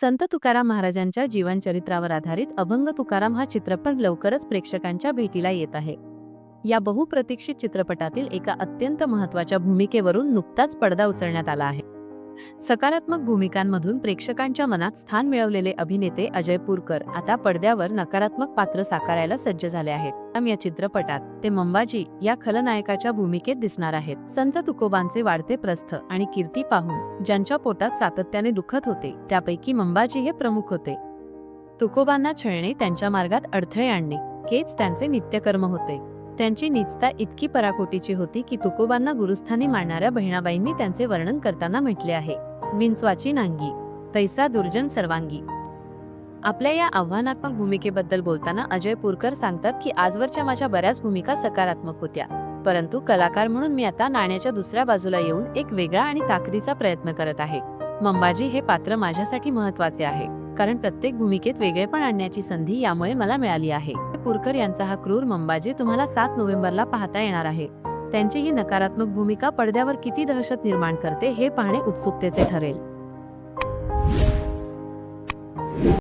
संत तुकाराम महाराजांच्या जीवनचरित्रावर आधारित अभंग तुकाराम हा चित्रपट लवकरच प्रेक्षकांच्या भेटीला येत आहे. या बहुप्रतीक्षित चित्रपटातील एका अत्यंत महत्त्वाच्या भूमिकेवरून नुकताच पडदा उचलण्यात आला आहे. सकारात्मक भूमिकांमधून प्रेक्षकांच्या मनात स्थान मिळवलेले अभिनेते अजय पुरकर आता पडद्यावर नकारात्मक पात्र साकारायला सज्ज झाले आहेत. या चित्रपटात ते मंबाजी या खलनायकाच्या भूमिकेत दिसणार आहेत. संत तुकोबांचे वाढते प्रस्थ आणि कीर्ती पाहून ज्यांच्या पोटात सातत्याने दुखत होते त्यापैकी मंबाजी हे प्रमुख होते. तुकोबांना छळणे त्यांच्या मार्गात अडथळे आणणे हेच त्यांचे नित्यकर्म होते. त्यांची निजता इतकी पराकोटीची होती की तुकोबांना गुरुस्थानी मांडणाऱ्या बहिणाबाईंनी त्यांचे वर्णन करताना म्हटले आहे. विंचवाची नांगी तैसा दुर्जन सर्वांगी. आपल्या या आव्हानात्मक भूमिकेबद्दल बोलताना अजय पुरकर सांगतात की आजवरच्या माझ्या बऱ्याच भूमिका सकारात्मक होत्या. परंतु कलाकार म्हणून मी आता नाण्याच्या दुसऱ्या बाजूला येऊन एक वेगळा आणि ताकदीचा प्रयत्न करत आहे. मंबाजी हे पात्र माझ्यासाठी महत्त्वाचे आहे कारण प्रत्येक भूमिकेत वेगळेपण आणण्याची संधी यामुळे मला मिळाली आहे. पुरकर यांचा हा क्रूर मंबाजी तुम्हाला सात नोव्हेंबरला पाहता येणार आहे. त्यांची ही नकारात्मक भूमिका पडद्यावर किती दहशत निर्माण करते हे पाहणे उत्सुकतेचे ठरेल.